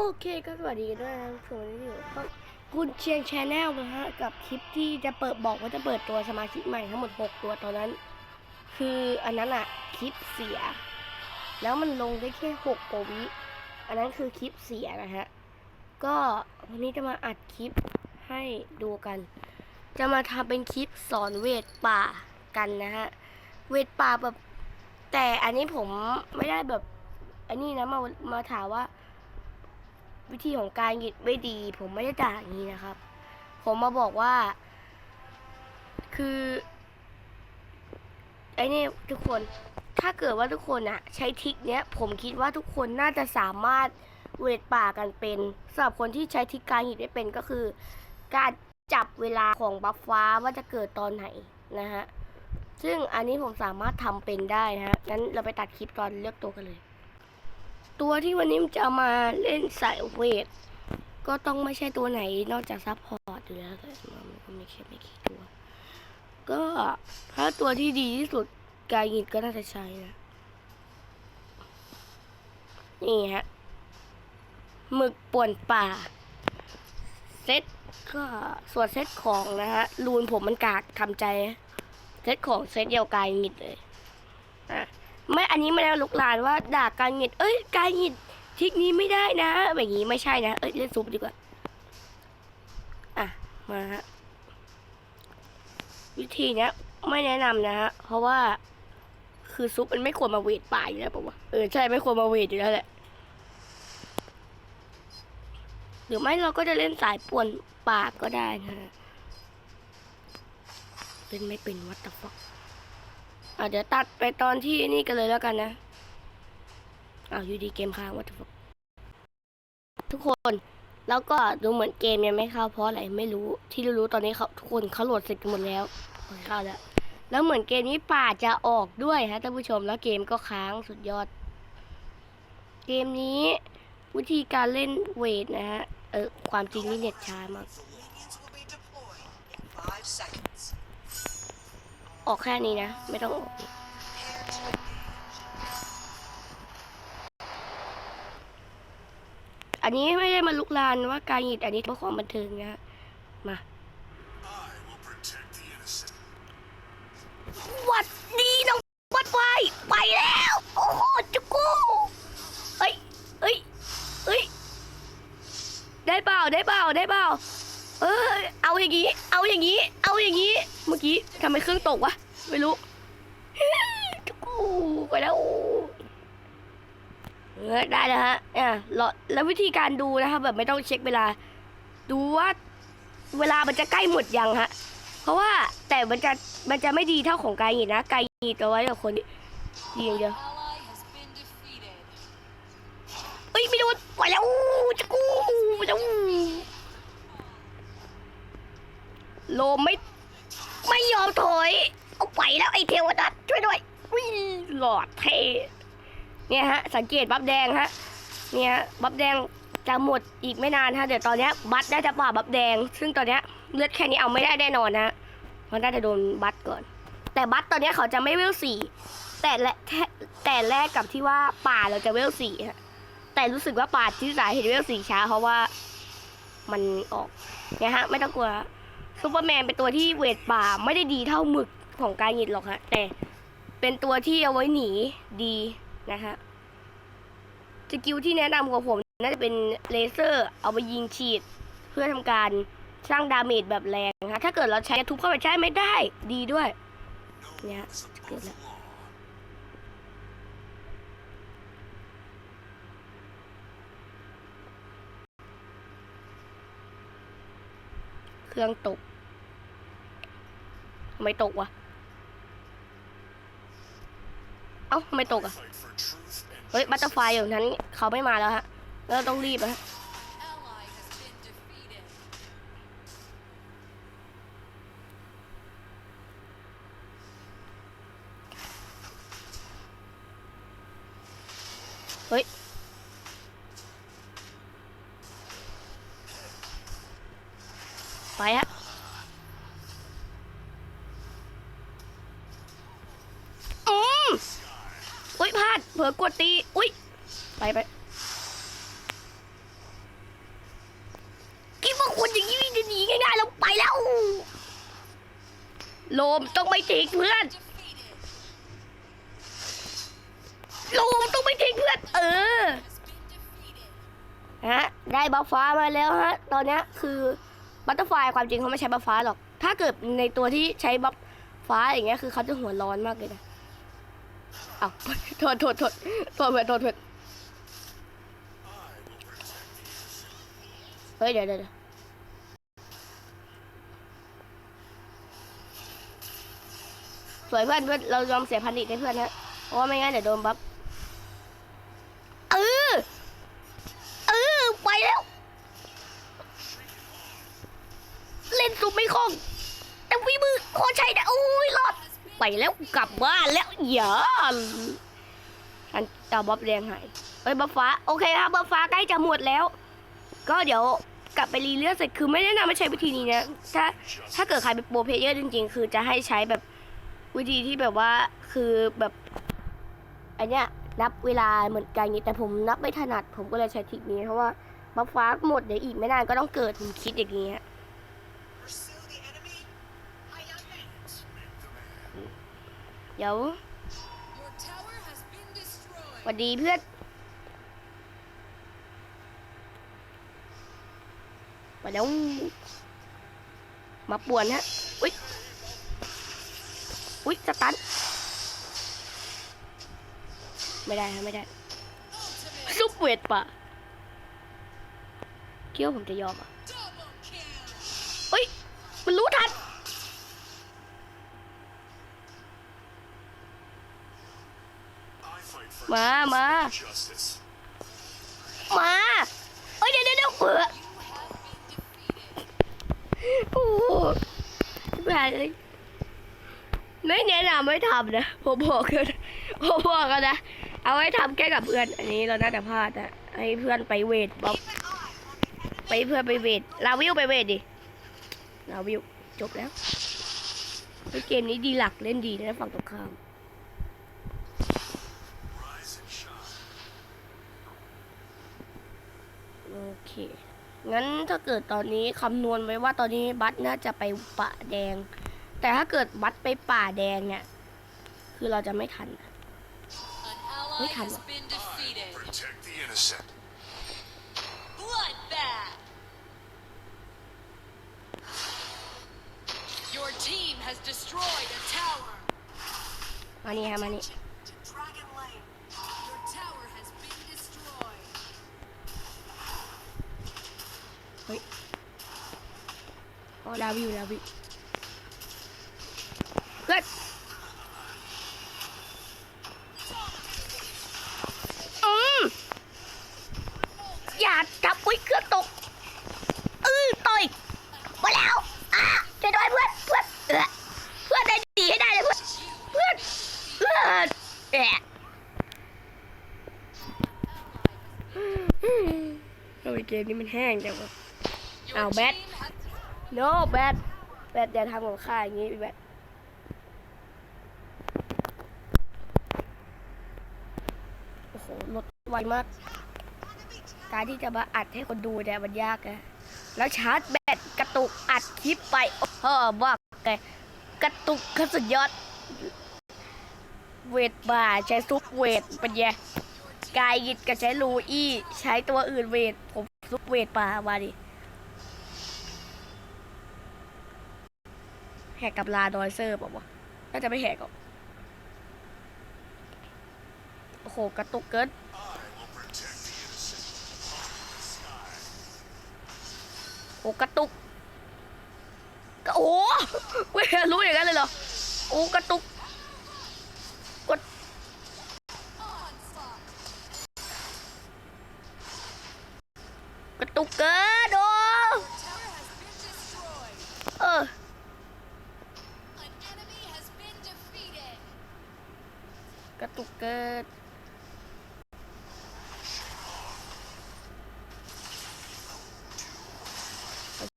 โอเคก็สวัสดีด้วยนะทุกคนที่อยู่ก็คุณเชียงแชนแนลนะฮะกับคลิปที่จะเปิดบอกว่าจะเปิดตัวสมาชิกใหม่ทั้งหมด 6 ตัวตอนนั้น คืออันนั้นอะคลิปเสีย แล้วมันลงได้แค่6กว่าวิอันนั้นคือคลิปเสียนะฮะก็วันนี้จะมาอัดคลิปให้ดูกัน จะมาทำเป็นคลิปสอนเวทป่ากันนะฮะเวทป่าแบบแต่อันนี้ผมไม่ได้แบบอันนี้นะมามาถามว่า วิธีของการหยิดไม่ดี ผมไม่ได้ด่าอย่างนี้นะครับ ผมมาบอกว่า คือไอ้นี่ทุกคนถ้าเกิดว่าทุกคนอะใช้ทิกเนี้ย ผมคิดว่าทุกคนน่าจะสามารถเวทป่ากันเป็นสำหรับคนที่ใช้ทิกการหยิดไม่เป็นก็คือ การจับเวลาของบัฟฟ้าว่าจะเกิดตอนไหนนะฮะซึ่งอันนี้ผมสามารถทำเป็นได้นะฮะงั้นเราไปตัดคลิปตอนเลือกตัวกันเลย ตัวที่วันนี้จะมาเล่นสายเวท ก็ต้องไม่ใช่ตัวไหนนอกจากซัพพอร์ตอยู่แล้วแต่มันก็ไม่ใช่ไม่กี่ตัว ก็ถ้าตัวที่ดีที่สุดกายหิดก็น่าจะใช้นะ นี่ฮะหมึกป่วนป่า เซ็ตก็ส่วนเซ็ตของนะฮะรูนผมมันกากทำใจ เซ็ตของเซ็ตเดียวกายหิดเลยอะ ไม่อันนี้ไม่ได้ลุกลานว่าด่าการหงิดเอ้ยการหงิดทิกนี้ไม่ได้นะแบบนี้ไม่ใช่นะเอ้ยเล่นซุปดีกว่าอะมาฮะวิธีเนี้ยไม่แนะนำนะฮะเพราะว่า คือซุปมันไม่ควรมาเวทป่าอยู่แล้วป่ะวะเออใช่ไม่ควรมาเวทอยู่แล้วแหละหรือไม่เราก็จะเล่นสายป่วนปากก็ได้นะเล่นไม่เป็นวัตถุฟอก อะเดี๋ยวตัดไปตอนที่นี่กันเลยแล้วกันนะอ้าวอยู่ดีเกมค้างวัตถุทุกคน แล้วก็ดูเหมือนเกมยังไม่เข้าเพราะอะไรไม่รู้ที่รู้ตอนนี้เขาทุกคนเขาโหลดเสร็จกันหมดแล้วเข้าแล้วแล้วเหมือนเกมนี้ป่าจะออกด้วยฮะท่านผู้ชมแล้วเกมก็ค้างสุดยอด เกมนี้วิธีการเล่นเวทนะฮะเออความจริงนี่เน็ตช้ามาก ออกแค่นี้นะ ไม่ต้องออกอันนี้ไม่ได้มาลุกลานว่าการหยิดอันนี้เพื่อความบันเทิงนะมาวัดดีน้องวัดไฟไปแล้ว โอ้โหจุกูเอ้ยเอ้ยเอ้ยได้เปล่าได้เปล่าได้เปล่า เออเอาอย่างงี้ เอาอย่างงี้ เอาอย่างงี้ เมื่อกี้ทำไมเครื่องตกวะ ไม่รู้จุกูไปแล้วเออได้แล้วฮะอะแล้ววิธีการดูนะครับแบบไม่ต้องเช็คเวลา ดูว่าเวลามันจะใกล้หมดยังฮะ เพราะว่าแต่มันจะมันจะไม่ดีเท่าของไกายหยีดนะไกายหยีดเอาไว้กับคนดีอย่างเดียวเอ้ยไม่โดนไปแล้วจะกูไปแล้ว โลไม่ ไม่ยอมถอย เอาไปแล้วไอเทวดัตช่วยด้วยวิหลอดเทเนี่ยฮะ สังเกตบัฟแดงฮะ เนี่ยบัฟแดงจะหมดอีกไม่นานฮะ เดี๋ยวตอนเนี้ยบัตได้จะป่าบัฟแดง ซึ่งตอนเนี้ยเลือดแค่นี้เอาไม่ได้แน่นอนนะมันน่าจะโดนบัตก่อน แต่บัตตอนเนี้ยเขาจะไม่เวลสี่แต่และแท้แต่แรกกับที่ว่าป่าเราจะเวลสี่ฮะแต่รู้สึกว่าป่าที่สายเห็นเวลสี่ช้าเพราะว่ามันออกเนี่ยฮะ ไม่ต้องกลัว ซูเปอร์แมนเป็นตัวที่เวทป่าไม่ได้ดีเท่าหมึกของการหยิดหรอกฮะ แต่เป็นตัวที่เอาไว้หนีดีนะฮะสกิลที่แนะนำของผมน่าจะเป็นเลเซอร์เอาไปยิงฉีด เพื่อทำการสร้างดาเมจแบบแรงฮะถ้าเกิดเราใช้ทุบเข้าไปใช้ไม่ได้ดีด้วยเนี่ยเกิดแล้วเครื่องตก ทำไมตกวะ เอ้าทำไมตกอะเฮ้ยบัตเตอร์ไฟอยู่นั้นเขาไม่มาแล้วฮะ เราต้องรีบนะ ดเผลอกดตี อุ้ย ไปไปคิดว่าคุณอย่างนี้จะหนีง่ายๆเราไปแล้ว โลมต้องไม่ทิ้งเพื่อน โลมต้องไม่ทิ้งเพื่อน เออ ฮะ ได้บัฟฟ้ามาแล้วฮะ ตอนนี้คือบัตเตอร์ไฟความจริงเขาไม่ใช้บัฟฟ้าหรอก ถ้าเกิดในตัวที่ใช้บัฟฟ้าอย่างเงี้ยคือเขาจะหัวร้อนมากเลยนะ อาโทษโทษโทษโทษเพื่อนโทษเพื่อนเฮ้ยเดี๋ยวเดี๋ยวเดี๋ยวสวยเพื่อนเพื่อนเรายอมเสียพันธุ์ให้เพื่อนนะเพราะว่าไม่งั้นเดี๋ยวโดนบัฟเออเออไปแล้ว เล่นซุปไม่คล่องแต่วีมือโคตรใช่นะโอ้ยรอด ไปแล้วกลับบ้านแล้วอย่าอันเอาบัฟแดงหายเอ้ยบัฟฟ้า โอเคครับบัฟฟ้าใกล้จะหมดแล้ว ก็เดี๋ยวกลับไปรีเลือดเสร็จคือไม่แนะนำให้ใช้วิธีนี้นะ ถ้าถ้าเกิดใครเป็นโปรเพเยอร์จริง ๆ คือจะให้ใช้แบบวิธีที่แบบว่าคือแบบอันเนี้ยนับเวลาเหมือนกันอย่างนี้แต่ผมนับไม่ถนัดผมก็เลยใช้ทคนิคนี้เพราะว่าบัฟฟ้าหมดเดี๋ยวอีกไม่นานก็ต้องเกิดผมคิดอย่างนี้ฮะ Pursue the enemy. I advance. Make the man. เดี๋ยวสวัสดีเพื่อนมาแล้วมาป่วนฮะ อุ๊ยอุ๊ยสตัน ไม่ได้ฮะไม่ได้ซุปเวทปะคิดว่าผมจะยอมอะ double kill. เฮ้ย มันรู้ทัน มามามาเฮ้ยเดี๋ยวเดี๋ยวเดี๋ยวเอโอ้โหแบบไม่แนะนำไม่ทำนะผมบอกกันผมบอกกันนะ เอาไว้ทำแค่กับเพื่อน อันนี้เราน่าจะพลาดนะให้เพื่อนไปเวทบอก Keep an eye on the enemy. ไปเพื่อนไปเวทลาวิวไปเวทดิลาวิวจบแล้วเกมนี้ดีหลักเล่นดีนะฝั่งตรงข้าม อเค งั้นถ้าเกิดตอนนี้คำนวณไว้ว่าตอนนี้บัตน่าจะไปป่าแดง แต่ถ้าเกิดบัตไปป่าแดงเนี่ย คือเราจะไม่ทันนะ An ally Wait, has Hanwha. been I will defeated. protect the innocent. Bloodbath. Your team has destroyed a tower. มานี่ฮะมานี่ เฮ้ยโอ๋อลาวิวลาวิวเพื่อนอืมอย่าจับอุ้ยเครื่องตกอือต่อยมาแล้วอะช่วยด้วยเพื่อนเพื่อนเออเพื่อนได้ดีให้ได้เลยเพื่อนเพื่อนเพื่อนแอะทำไมเกมนี้มันแห้งจังวะ Your Ow, Matt. team has no แบท แบทอย่าทำกับข้าอย่างนี้แบทโอ้โหรถไวมาก การที่จะมาอัดให้คนดูเนี่ยมันยากนะแล้วชาร์จแบตกระตุกอัดคลิปไปโอ้โหบอกไงกระตุกขั้นสุดยอด เวทบ่าใช้ซุปเวทเป็นไงกายยิดกับใช้ลูอี้ใช้ตัวอื่นเวทผมซุปเวทป่ามาดิ แหกกับลาดอยเซอร์บอกว่าน่าจะไม่แหกหรอกโอ้โห กระตุกเกินโอ้กระตุกกระโอ้เว้ยรู้อย่างนั้นเลยเหรอ โอ้กระตุกกดกระตุกเกินโอ้ Your tower has been destroyed. เออ An enemy has been defeated. กระตุกเกินไป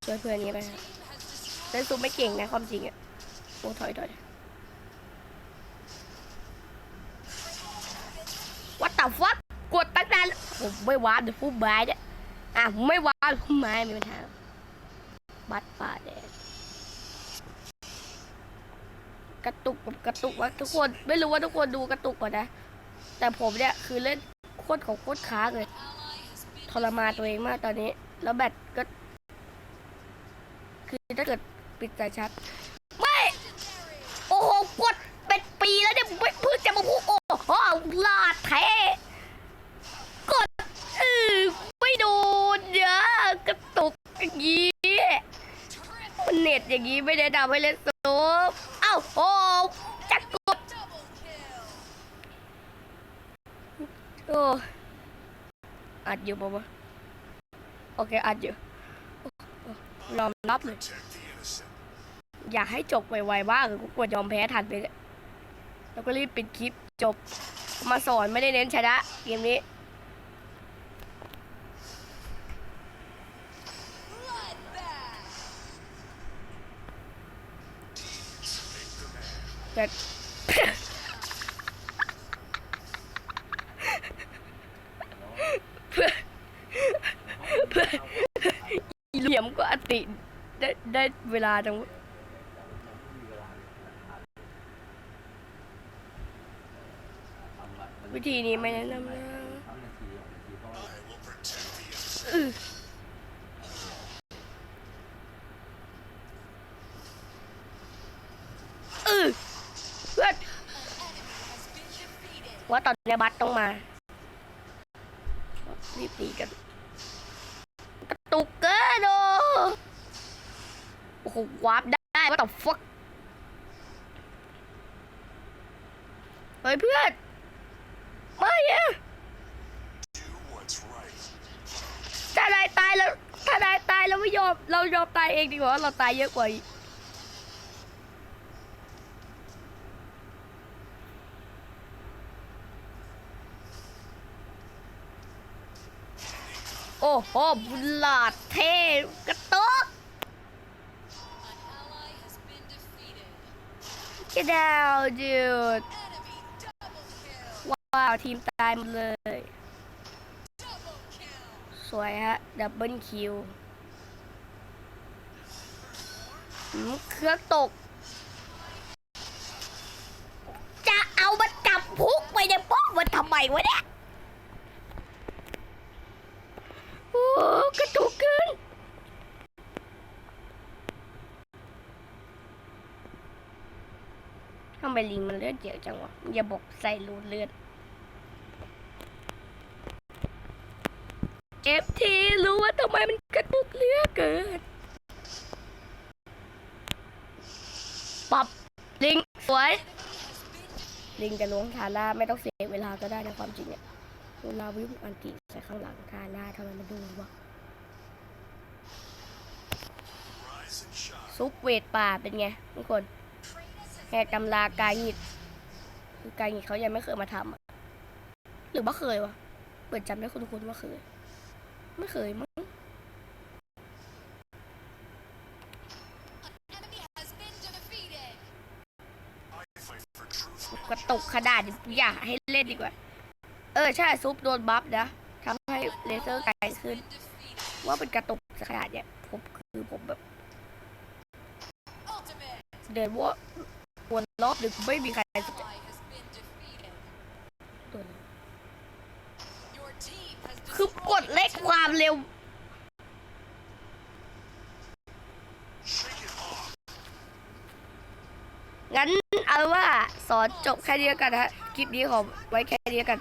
ช่วยเพื่อนนี้ไปฮะ Team has destroyed. เล่นซุปไม่เก่งนะความจริงอะโอ้ถอยถอยวัดต่ฟักกดตั้งนานแล้วผมไม่วาร์ปเดี๋ยวพูดบายเนี่ยอะผมไม่วาร์ปพูดไม้มีปัญหาบัตรป่าแดงกระตุกกระตุกวะทุกคนไม่รู้ว่าทุกคนดูกระตุกก่อนนะ แต่ผมเนี่ยคือเล่นโคตรของโคตรค้าเลยทรมานตัวเองมากตอนนี้ แล้วแบตก็ คือถ้าเกิดปิดสายชาร์จไม่ โอ้โหกดเป็นปีแล้วเนี่ยไม่เพิ่งจะมาพูดโอ้โหลาดแท้กดเออไม่โดนเยอะกระตุกอย่างนี้มันเน็ตอย่างนี้ไม่ได้ทำให้เล่นสนุกเอ้าโอ้จะกดโอ้อัดอยู่ปะวะโอเคอัดอยู่โอ้โอ้ ยอมรับเลยอยากให้จบไวๆบ้างกูกลัวยอมแพ้ทันไปเลยแล้วก็รีบปิดคลิปจบ มาสอนไม่ได้เน้นชนะเกมนี้แต่ เพื่อเพื่ออีเหลี่ยมก็อ ติได้ได้เวลาจังวิธีนี้ไม่แนะนำนะ I will protect the innocent. อือเพื่อนว่าตอนนี้บัสต้องมารีบตีกันะตุกเกินโอ โอ้โหวาร์ปได้ว่าต่ฟักเฮ้ยเพื่อนไม่อะถ้านายตายแล้วถ้านายตายแล้วไม่ยอมเรายอมตายเองดีกว่าเราตายเยอะกว่าอีกโอ้โหบุลาดเท่กระ Get out dude ว้าวทีมตายหมดเลย Double kill. สวยฮะ ดับเบิลคิวอืมเครื่องตก จะเอามาจับพุกไปในป้อมมันทำไมวะเนี่ย โอ้กระตุกเกินทำ ไมลิงมันเลือดเยอะจังวะ อย่าบอกใส่รูดเลือดเอฟทีรู้ว่าทำไมมันกระตุกเลือดเกินปรับลิงสวย ลิงจะล้วงทาร่าไม่ต้องเสียเวลาก็ได้ในความจริงเนี่ยเวลาวิวอันติใส่ข้างหลังทาร่าทำไมมันดูวะซุปเวทป่าเป็นไงทุกคน แหกตำรากายหงิดคือกายหงิดเขายังไม่เคยมาทำหรือว่าเคยวะเปิดจำได้คุณคุณว่าเคย ไม่เคยมั้งกระตกขนาดนี้อย่าให้เล่นดีกว่า เออ ใช่ซุปโดนบัฟนะทำให้เลเซอร์ไกลขึ้น ว่าเป็นกระตกขนาดเนี้ยผมคือผมแบบ เดินว่า อบหรือไม่มีใครสนใจ Ally has been defeated. ตัวเลย Your team has คือกด destroyed เล็กความเร็ว Shake it off. งั้นเอาว่าสอนจบแค่นี้แล้วกันนะฮะ คลิปนี้ขอไว้แค่นี้แล้วกัน